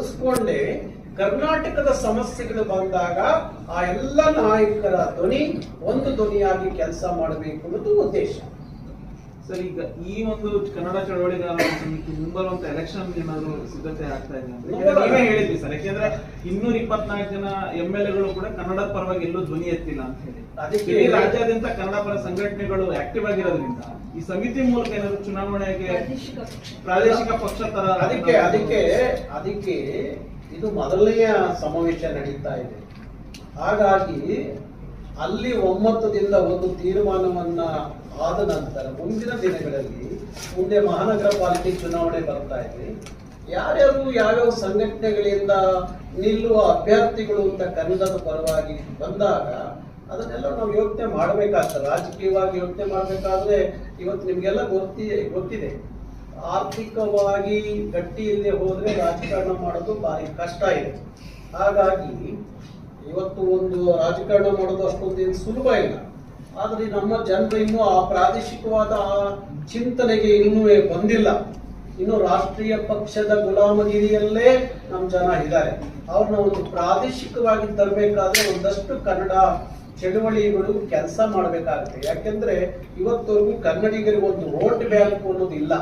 ಅಳವಡಿಸ್ಕೊಂಡೆ ಕರ್ನಾಟಕದ ಸಮಸ್ಯೆಗಳು ಬಂದಾಗ ಆ ಎಲ್ಲ ನಾಯಕರ ಧ್ವನಿ ಒಂದು ಧ್ವನಿಯಾಗಿ ಕೆಲಸ ಮಾಡಬೇಕು ಅನ್ನೋದು ಉದ್ದೇಶ. ಸರ್ ಈಗ ಈ ಒಂದು ಕನ್ನಡ ಚಳವಳಿಗಾರರ ಸಮಿತಿ ಮುಂಬರುವಂತ ಎಲೆಕ್ಷನ್ ಏನಾದ್ರು ಸಿದ್ಧತೆ ಆಗ್ತಾ ಇದೆ ಅಂತ. ಹೇಳಿದ್ವಿ ನೀವೇ ಸರ್ ಯಾಕೆಂದ್ರೆ ಇನ್ನೂರ ಇಪ್ಪತ್ನಾಲ್ಕು ಜನ ಎಂ ಎಲ್ ಎಗಳು ಕೂಡ ಕನ್ನಡ ಪರವಾಗಿ ಎಲ್ಲೂ ಧ್ವನಿ ಎತ್ತಿಲ್ಲ ಅಂತ ಹೇಳಿ. ಅದಕ್ಕೆ- ರಾಜ್ಯಾದ್ಯಂತ ಕನ್ನಡ ಪರ ಸಂಘಟನೆಗಳು ಆಕ್ಟಿವ್ ಆಗಿರೋದ್ರಿಂದ ಈ ಸಮಿತಿ ಮೂಲಕ ಏನಾದ್ರು ಚುನಾವಣೆಗೆ ಪ್ರಾದೇಶಿಕ ಪಕ್ಷ. ತರ ಅದಕ್ಕೆ ಅದಕ್ಕೆ ಅದಕ್ಕೆ ಇದು ಮೊದಲನೆಯ ಸಮಾವೇಶ ನಡೀತಾ ಇದೆ. ಹಾಗಾಗಿ ಅಲ್ಲಿ ಒಮ್ಮತದಿಂದ ಒಂದು ತೀರ್ಮಾನವನ್ನ ಆದ ನಂತರ ಮುಂದಿನ ದಿನಗಳಲ್ಲಿ ಮುಂದೆ ಮಹಾನಗರ ಪಾಲಿಕೆ ಚುನಾವಣೆ ಬರ್ತಾ ಇದೆ. ಯಾರ್ಯಾರು ಯಾವ್ಯಾವ ಸಂಘಟನೆಗಳಿಂದ ನಿಲ್ಲುವ ಅಭ್ಯರ್ಥಿಗಳು ಅಂತ ಕನ್ನಡದ ಪರವಾಗಿ ಬಂದಾಗ ಅದನ್ನೆಲ್ಲ ನಾವು ಯೋಚನೆ ಮಾಡಬೇಕಾಗ್ತದೆ. ರಾಜಕೀಯವಾಗಿ ಯೋಚನೆ ಮಾಡಬೇಕಾದ್ರೆ ಇವತ್ತು ನಿಮ್ಗೆಲ್ಲ ಗೊತ್ತಿ, ಗೊತ್ತಿದೆ. ಆರ್ಥಿಕವಾಗಿ ಗಟ್ಟಿ ಇಲ್ಲದೆ ಹೋದ್ರೆ ರಾಜಕಾರಣ ಮಾಡೋದು ಭಾರಿ ಕಷ್ಟ ಇದೆ. ಹಾಗಾಗಿ ಇವತ್ತು ಒಂದು ರಾಜಕಾರಣ ಮಾಡೋದು ಅಷ್ಟೊಂದೇನು ಸುಲಭ ಇಲ್ಲ. ಆದರೆ ನಮ್ಮ ಜನರು ಇನ್ನೂ ಆ ಪ್ರಾದೇಶಿಕವಾದ ಆ ಚಿಂತನೆಗೆ ಇನ್ನೂ ಬಂದಿಲ್ಲ. ಇನ್ನು ರಾಷ್ಟ್ರೀಯ ಪಕ್ಷದ ಗುಲಾಮಗಿರಿಯಲ್ಲೇ ನಮ್ಮ ಜನ ಇದ್ದಾರೆ. ಅವ್ರನ್ನ ಒಂದು ಪ್ರಾದೇಶಿಕವಾಗಿ ತರಬೇಕಾದ್ರೆ ಒಂದಷ್ಟು ಕನ್ನಡ ಚಳುವಳಿಗಳು ಕೆಲಸ ಮಾಡಬೇಕಾಗುತ್ತೆ. ಯಾಕೆಂದ್ರೆ ಇವತ್ತವರೆಗೂ ಕನ್ನಡಿಗರಿಗೆ ಒಂದು ವೋಟ್ ಬ್ಯಾಂಕ್ ಅನ್ನೋದು ಇಲ್ಲ.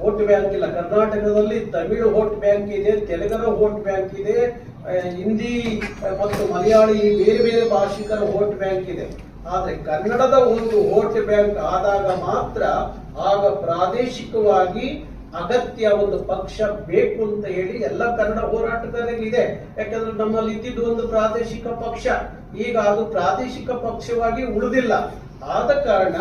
ವೋಟ್ ಬ್ಯಾಂಕ್ ಇಲ್ಲ. ಕರ್ನಾಟಕದಲ್ಲಿ ತಮಿಳು ವೋಟ್ ಬ್ಯಾಂಕ್ ಇದೆ, ತೆಲುಗರ ವೋಟ್ ಬ್ಯಾಂಕ್ ಇದೆ ಹಿಂದಿ ಮತ್ತು ಮಲಯಾಳಿ ಬೇರೆ ಬೇರೆ ಭಾಷಿಕರ ವೋಟ್ ಬ್ಯಾಂಕ್ ಇದೆ. ಆದ್ರೆ ಕನ್ನಡದ ಒಂದು ವೋಟ್ ಬ್ಯಾಂಕ್ ಆದಾಗ ಮಾತ್ರ ಆಗ ಪ್ರಾದೇಶಿಕವಾಗಿ ಅಗತ್ಯ ಒಂದು ಪಕ್ಷ ಬೇಕು ಅಂತ ಹೇಳಿ ಎಲ್ಲ ಕನ್ನಡ ಹೋರಾಟಗಾರರಿಗೆ ಇದೆ ಯಾಕಂದ್ರೆ ನಮ್ಮಲ್ಲಿ ಇದ್ದಿದ್ದು ಒಂದು ಪ್ರಾದೇಶಿಕ ಪಕ್ಷ. ಈಗ ಅದು ಪ್ರಾದೇಶಿಕ ಪಕ್ಷವಾಗಿ ಉಳಿದಿಲ್ಲ. ಆದ ಕಾರಣ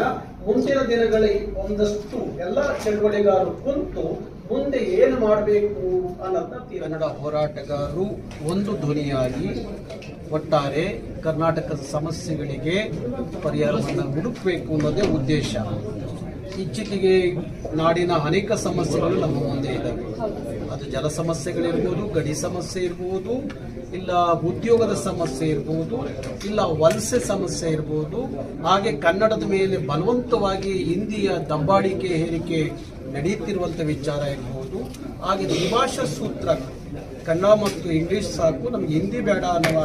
ಮುಂದಿನ ದಿನಗಳಲ್ಲಿ ಒಂದಷ್ಟು ಎಲ್ಲ ಚಳುವಳಿಗಾರರು ಕುಂತು ಮುಂದೆ ಏನು ಮಾಡಬೇಕು ಅನ್ನೋದನ್ನ ಕನ್ನಡ ಹೋರಾಟಗಾರರು ಒಂದು ಧ್ವನಿಯಾಗಿ ಒಟ್ಟಾರೆ ಕರ್ನಾಟಕದ ಸಮಸ್ಯೆಗಳಿಗೆ ಪರಿಹಾರವನ್ನು ಹುಡುಕಬೇಕು ಅನ್ನೋದೇ ಉದ್ದೇಶ. ಇತ್ತೀಚೆಗೆ ನಾಡಿನ ಅನೇಕ ಸಮಸ್ಯೆಗಳು ನಮ್ಮ ಮುಂದೆ ಇದ್ದಾವೆ. ಅದು ಜಲ ಸಮಸ್ಯೆಗಳಿರ್ಬೋದು ಗಡಿ ಸಮಸ್ಯೆ ಇರ್ಬೋದು, ಇಲ್ಲ ಉದ್ಯೋಗದ ಸಮಸ್ಯೆ ಇರ್ಬೋದು, ಇಲ್ಲ ವಲಸೆ ಸಮಸ್ಯೆ ಇರ್ಬೋದು, ಹಾಗೆ ಕನ್ನಡದ ಮೇಲೆ ಬಲವಂತವಾಗಿ ಹಿಂದಿಯ ದಬ್ಬಾಳಿಕೆ ಹೇರಿಕೆ ನಡೆಯುತ್ತಿರುವಂಥ ವಿಚಾರ ಇರ್ಬೋದು. ಹಾಗೆ ದ್ವಿಭಾಷಾ ಸೂತ್ರ ಕನ್ನಡ ಮತ್ತು ಇಂಗ್ಲಿಷ್ ಸಾಕು, ನಮ್ಗೆ ಹಿಂದಿ ಬೇಡ ಅನ್ನುವ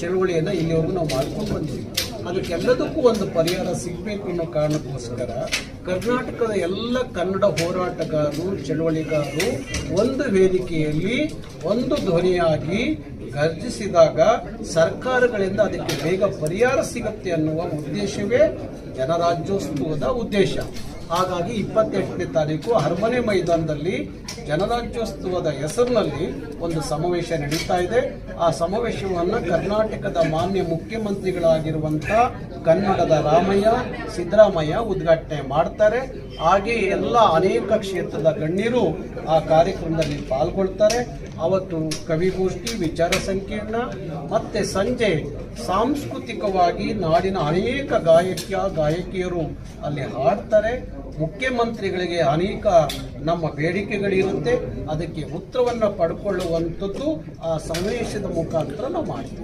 ಚಳುವಳಿಯನ್ನು ಇಲ್ಲಿವರೆಗೂ ನಾವು ಮಾಡ್ಕೊಂಡು ಬಂದಿದ್ದೀವಿ. ಅದಕ್ಕೆಲ್ಲದಕ್ಕೂ ಒಂದು ಪರಿಹಾರ ಸಿಗಬೇಕು ಅನ್ನೋ ಕಾರಣಕ್ಕೋಸ್ಕರ ಕರ್ನಾಟಕದ ಎಲ್ಲ ಕನ್ನಡ ಹೋರಾಟಗಾರರು, ಚಳುವಳಿಗಾರರು ಒಂದು ವೇದಿಕೆಯಲ್ಲಿ ಒಂದು ಧ್ವನಿಯಾಗಿ ಗರ್ಜಿಸಿದಾಗ ಸರ್ಕಾರಗಳಿಂದ ಅದಕ್ಕೆ ಬೇಗ ಪರಿಹಾರ ಸಿಗುತ್ತೆ ಅನ್ನುವ ಉದ್ದೇಶವೇ ಜನರಾಜ್ಯೋತ್ಸವದ ಉದ್ದೇಶ. ಹಾಗಾಗಿ ಇಪ್ಪತ್ತೆಂಟನೇ ತಾರೀಕು ಅರಮನೆ ಮೈದಾನದಲ್ಲಿ ಜನರಾಜ್ಯೋತ್ಸವದ ಹೆಸರಿನಲ್ಲಿ ಒಂದು ಸಮಾವೇಶ ನಡೀತಾ ಇದೆ. ಆ ಸಮಾವೇಶವನ್ನು ಕರ್ನಾಟಕದ ಮಾನ್ಯ ಮುಖ್ಯಮಂತ್ರಿಗಳಾಗಿರುವಂಥ ಕನ್ನಡದ ರಾಮಯ್ಯ, ಸಿದ್ದರಾಮಯ್ಯ ಉದ್ಘಾಟನೆ ಮಾಡ್ತಾರೆ. ಹಾಗೆ ಎಲ್ಲ ಅನೇಕ ಕ್ಷೇತ್ರದ ಗಣ್ಯರು ಆ ಕಾರ್ಯಕ್ರಮದಲ್ಲಿ ಪಾಲ್ಗೊಳ್ತಾರೆ. ಅವತ್ತು ಕವಿಗೋಷ್ಠಿ, ವಿಚಾರ ಸಂಕೀರ್ಣ, ಮತ್ತೆ ಸಂಜೆ ಸಾಂಸ್ಕೃತಿಕವಾಗಿ ನಾಡಿನ ಅನೇಕ ಗಾಯಕ ಗಾಯಕಿಯರು ಅಲ್ಲಿ ಹಾಡ್ತಾರೆ. ಮುಖ್ಯಮಂತ್ರಿಗಳಿಗೆ ಅನೇಕ ನಮ್ಮ ಬೇಡಿಕೆಗಳಿರುತ್ತೆ. ಅದಕ್ಕೆ ಉತ್ತರವನ್ನು ಪಡ್ಕೊಳ್ಳುವಂಥದ್ದು ಆ ಸಮಾವೇಶದ ಮುಖಾಂತರ ನಾವು ಮಾಡ್ತೀವಿ.